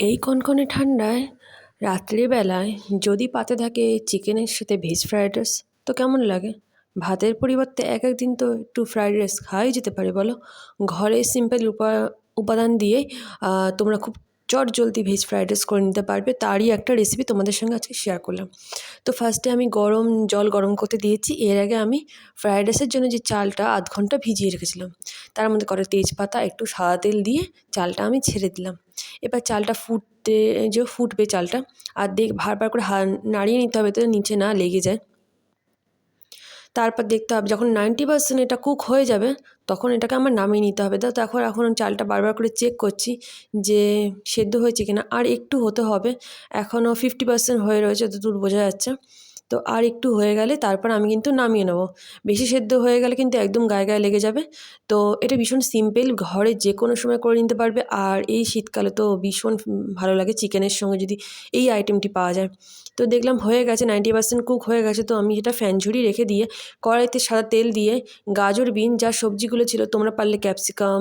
এই কনকনে ঠান্ডায় রাত্রিবেলায় যদি পাতে থাকে চিকেনের সাথে ভেজ ফ্রায়েড রাইস তো কেমন লাগে? ভাতের পরিবর্তে এক এক দিন তো একটু ফ্রায়েড রাইস খাওয়াই যেতে পারে বলো। ঘরে সিম্পল উপা, উপাদান দিয়ে তোমরা খুব চটজলদি ভেজ ফ্রায়েড রাইস করে নিতে পারবে। তারই একটা রেসিপি তোমাদের সঙ্গে আজকে শেয়ার করলাম। তো ফার্স্টে আমি গরম জল গরম করতে দিয়েছি। এর আগে আমি ফ্রায়েড রাইসের জন্য যে চালটা আধ ঘণ্টা ভিজিয়ে রেখেছিলাম, তার মধ্যে কটা তেজপাতা, একটু সাদা তেল দিয়ে চালটা আমি ছেড়ে দিলাম। এবার চালটা ফুটতে যে ফুটবে চালটা, আর দেখ, বারবার করে হা নাড়িয়ে নিতে হবে, তো নিচে না লেগে যায়। তারপর দেখতে হবে, যখন নাইনটি পার্সেন্ট এটা কুক হয়ে যাবে, তখন এটাকে আমার নামিয়ে নিতে হবে। তো এখন এখন চালটা বারবার করে চেক করছি যে সেদ্ধ হয়েছে কিনা, আর একটু হতে হবে। এখনও ফিফটি পার্সেন্ট হয়ে রয়েছে যতদূর বোঝা যাচ্ছে। তো আর একটু হয়ে গেলে তারপর আমি কিন্তু নামিয়ে নেব। বেশি সেদ্ধ হয়ে গেলে কিন্তু একদম গায়ে গায়ে লেগে যাবে। তো এটা ভীষণ সিম্পল ঘরে যে কোনো সময় করে নিতে পারবে। আর এই শীতকালে তো ভীষণ ভালো লাগে চিকেনের সঙ্গে যদি এই আইটেমটি পাওয়া যায়। তো দেখলাম হয়ে গেছে নাইনটি পার্সেন্ট কুক হয়ে গেছে। তো আমি এটা ফ্যান ঝুড়ি রেখে দিয়ে কড়াইতে সাদা তেল দিয়ে গাজর, বিন, যা সবজিগুলো ছিল, তোমরা পারলে ক্যাপসিকাম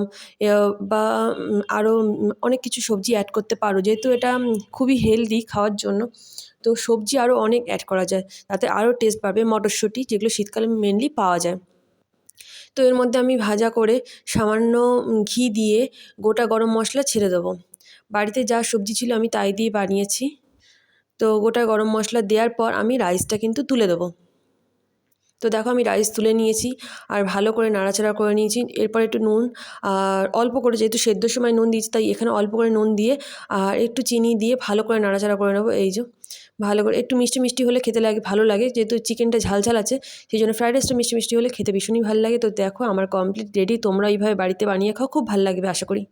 বা আরও অনেক কিছু সবজি অ্যাড করতে পারো। যেহেতু এটা খুবই হেলদি খাওয়ার জন্য। তো সবজি আরও অনেক অ্যাড করা যায়। তাতে আরও টেস্ট পাবে মটরশুঁটি, যেগুলো শীতকালে মেনলি পাওয়া যায়। তো এর মধ্যে আমি ভাজা করে সামান্য ঘি দিয়ে গোটা গরম মশলা ছেড়ে দেবো। বাড়িতে যা সবজি ছিল আমি তাই দিয়ে বানিয়েছি। তো গোটা গরম মশলা দেওয়ার পর আমি রাইসটা কিন্তু তুলে দেবো। তো দেখো আমি রাইস তুলে নিয়েছি আর ভালো করে নাড়াচাড়া করে নিয়েছি। এরপর একটু নুন আর অল্প করে যেহেতু সেদ্ধর সময় নুন দিয়েছি, তাই এখানে অল্প করে নুন দিয়ে আর একটু চিনি দিয়ে ভালো করে নাড়াচাড়া করে নেব। এই যে ভালো করে, একটু মিষ্টি মিষ্টি হলে খেতে লাগে, ভালো লাগে। যেহেতু চিকেনটা ঝালঝাল ঝাল আছে, সেই জন্য ফ্রাইড রাইসটা মিষ্টি মিষ্টি হলে খেতে ভীষণই ভালো লাগে। তো দেখো, আমার কমপ্লিট রেডি তোমরা এইভাবে বাড়িতে বানিয়ে খাও, খুব ভালো লাগবে, আশা করি।